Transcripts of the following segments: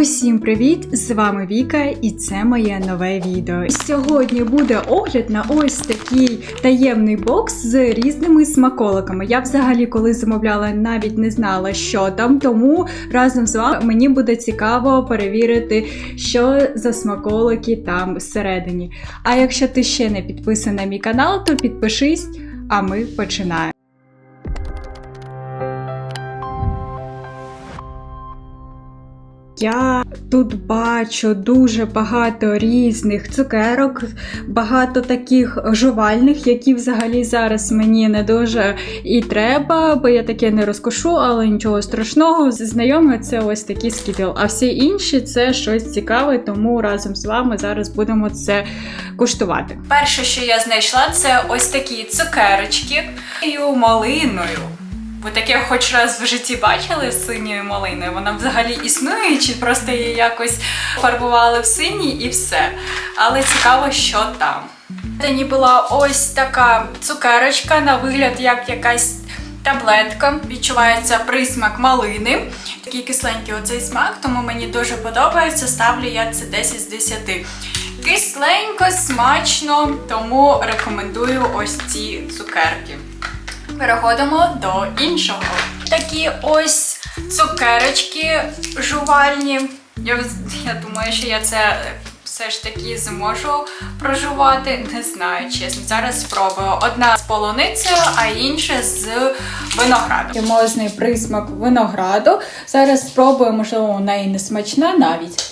Усім привіт! З вами Віка, і це моє нове відео. Сьогодні буде огляд на ось такий таємний бокс з різними смаколиками. Я взагалі, коли замовляла, навіть не знала, що там, тому разом з вами мені буде цікаво перевірити, що за смаколики там всередині. А якщо ти ще не підписаний на мій канал, то підпишись, а ми починаємо. Я тут бачу дуже багато різних цукерок, багато таких жувальних, які взагалі зараз мені не дуже і треба, бо я таке не розкошу, але нічого страшного. Знайоме це ось такі скітл. А всі інші це щось цікаве, тому разом з вами зараз будемо це куштувати. Перше, що я знайшла, це ось такі цукерочки малиною. Ви таке хоч раз в житті бачили з синьою малиною? Вона взагалі існує, чи просто її якось фарбували в синій і все. Але цікаво, що там. Мені була ось така цукерочка, на вигляд, як якась таблетка. Відчувається присмак малини. Такий кисленький оцей смак, тому мені дуже подобається. Ставлю я це 10 з 10. Кисленько, смачно, тому рекомендую ось ці цукерки. Переходимо до іншого. Такі ось цукерочки жувальні. Я, я думаю, що я це все ж таки зможу прожувати. Не знаю, чесно. Зараз спробую. Одна з полуницею, а інша з виноградом. Кремозний присмак винограду. Зараз спробую, можливо, вона і не смачна навіть.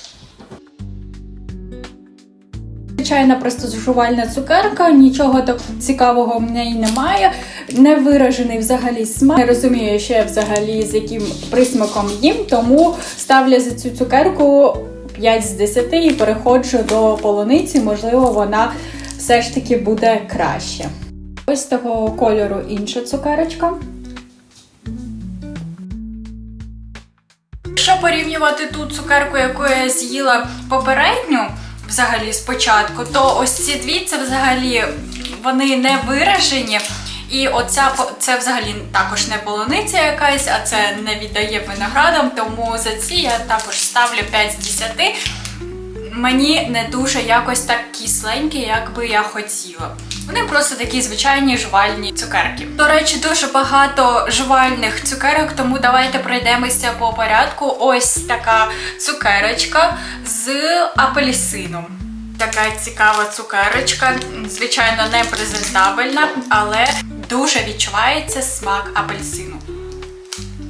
Звичайна просто жувальна цукерка, нічого так цікавого в неї немає. Не виражений взагалі смак. Не розумію, я взагалі з яким присмаком їм, тому ставлю за цю цукерку 5 з 10 і переходжу до полуниці, можливо, вона все ж таки буде краще. Ось такого кольору інша цукерочка. Якщо порівнювати ту цукерку, яку я з'їла попередню, взагалі спочатку, то ось ці дві це взагалі вони не виражені. І оця це взагалі також не полуниця якась, а це не віддає виноградом, тому за ці я також ставлю 5 з 10. Мені не дуже якось так кисленькі, як би я хотіла. Вони просто такі звичайні жувальні цукерки. До речі, дуже багато жувальних цукерок, тому давайте пройдемося по порядку. Ось така цукерочка з апельсином. Така цікава цукерочка, звичайно, не презентабельна, але дуже відчувається смак апельсину.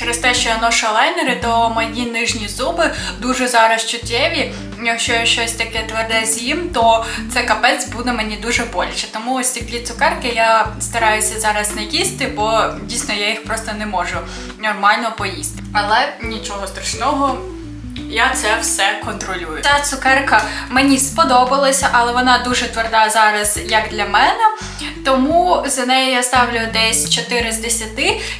Через те, що я ношу лайнери, то мої нижні зуби дуже зараз чуттєві. Якщо я щось таке тверде з'їм, то це капець буде мені дуже боляче. Тому ось ці цукерки я стараюся зараз не їсти, бо дійсно я їх просто не можу нормально поїсти. Але нічого страшного. Я це все контролюю. Ця цукерка мені сподобалася, але вона дуже тверда зараз, як для мене. Тому за неї я ставлю десь 4 з 10.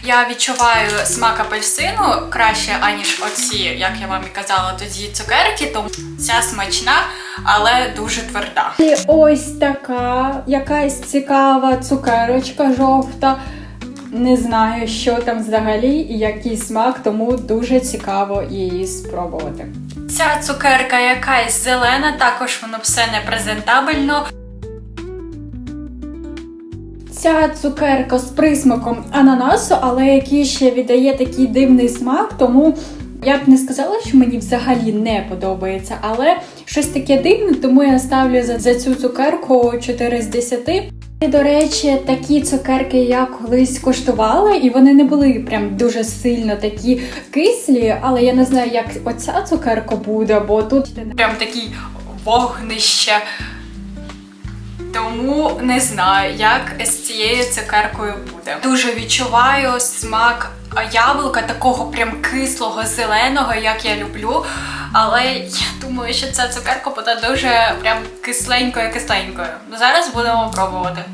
Я відчуваю смак апельсину краще, аніж оці, як я вам і казала, тоді цукерки, тому ця смачна, але дуже тверда. І ось така якась цікава цукерочка жовта. Не знаю, що там взагалі і який смак, тому дуже цікаво її спробувати. Ця цукерка якась зелена, також воно все не презентабельно. Ця цукерка з присмаком ананасу, але який ще віддає такий дивний смак, тому я б не сказала, що мені взагалі не подобається, але щось таке дивне, тому я ставлю за, за цю цукерку 4 з 10. І, до речі, такі цукерки я колись коштувала, і вони не були прям дуже сильно такі кислі, але я не знаю, як оця цукерка буде, бо тут прям такий вогнище. Тому не знаю, як з цією цукеркою буде. Дуже відчуваю смак яблука, такого прям кислого, зеленого, як я люблю. Але я думаю, що ця цукерка буде дуже прям кисленькою кисленькою. Зараз будемо пробувати.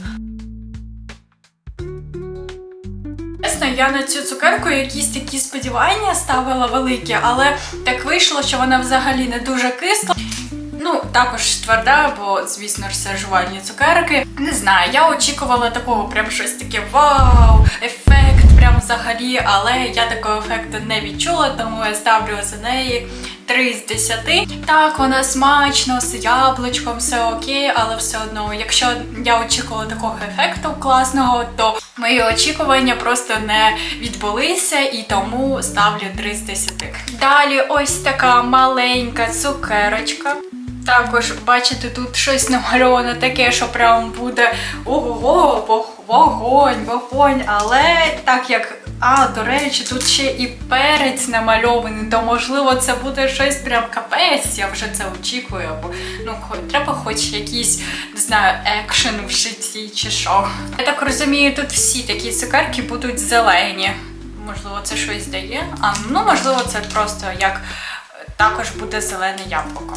Чесно, я на цю цукерку якісь такі сподівання ставила великі, але так вийшло, що вона взагалі не дуже кисла. Ну, також тверда, бо, звісно ж, це жувальні цукерки. Не знаю, я очікувала такого прям щось таке вау, ефект прям взагалі, але я такого ефекту не відчула, тому я ставлю за неї 3 з 10. Так, вона смачно, з яблучком, все окей, але все одно, якщо я очікувала такого ефекту класного, то мої очікування просто не відбулися і тому ставлю 3 з 10. Далі ось така маленька цукерочка. Також, бачите, тут щось намальовано таке, що прям буде ого, вог- вогонь, вогонь. Але так як, а, до речі, тут ще і перець намальований, то можливо це буде щось прям капець, я вже це очікую. Бо ну треба хоч якийсь, не знаю, екшен в житті чи що. Я так розумію, тут всі такі цукерки будуть зелені. Можливо, це щось дає. А ну можливо, це просто як е, також буде зелене яблуко.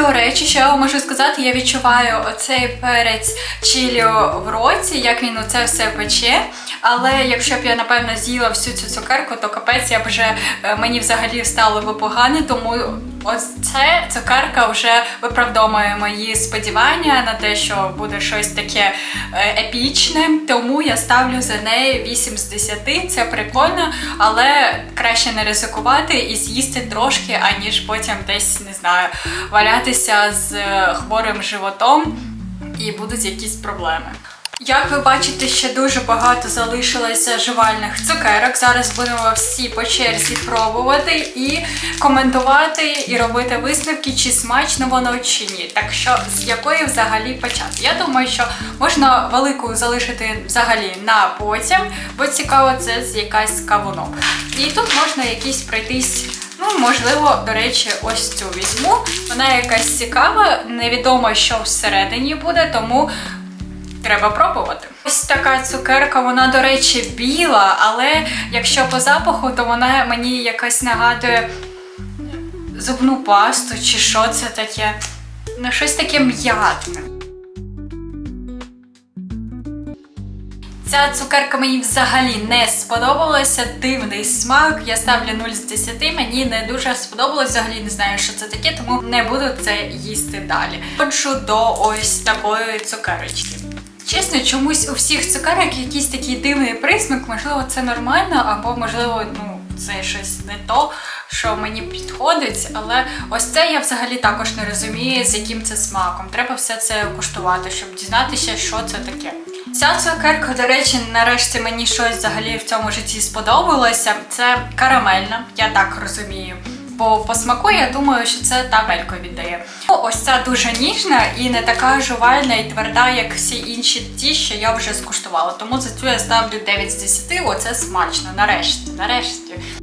До речі, вам можу сказати, я відчуваю оцей перець чилі в році, як він оце все пече. Але якщо б я напевно з'їла всю цю цукерку, то капець я б вже е, мені взагалі стало би погано, тому це цукерка вже виправдовує мої сподівання на те, що буде щось таке е, епічне. Тому я ставлю за неї 8 з 10. Це прикольно, але краще не ризикувати і з'їсти трошки, аніж потім десь не знаю валятися з е, хворим животом і будуть якісь проблеми. Як ви бачите, ще дуже багато залишилося жувальних цукерок. Зараз будемо всі по черзі пробувати і коментувати, і робити висновки, чи смачно воно чи ні. Так що з якої взагалі почати? Я думаю, що можна велику залишити взагалі на потім, бо цікаво, це з якась з кавуном. І тут можна якісь пройтись. Ну, можливо, до речі, ось цю візьму. Вона якась цікава, невідомо, що всередині буде, тому треба пробувати. Ось така цукерка, вона, до речі, біла, але якщо по запаху, то вона мені якась нагадує зубну пасту чи що це таке. Ну, щось таке м'ятне. Ця цукерка мені взагалі не сподобалася. Дивний смак. Я ставлю 0 з 10. Мені не дуже сподобалось. Взагалі не знаю, що це таке, тому не буду це їсти далі. Ходжу до ось такої цукерочки. Чесно, чомусь у всіх цукерок якийсь такий дивний присмак, можливо, це нормально, або можливо, ну, це щось не то, що мені підходить. Але ось це я взагалі також не розумію, з яким це смаком. Треба все це куштувати, щоб дізнатися, що це таке. Ця цукерка, до речі, нарешті мені щось взагалі в цьому житті сподобалося. Це карамельна, я так розумію. Бо по смаку я думаю, що це табелько віддає. Ну, ось ця дуже ніжна і не така жувальна і тверда, як всі інші ті, що я вже скуштувала. Тому за цю я ставлю 9 з 10. Оце смачно. Нарешті, нарешті.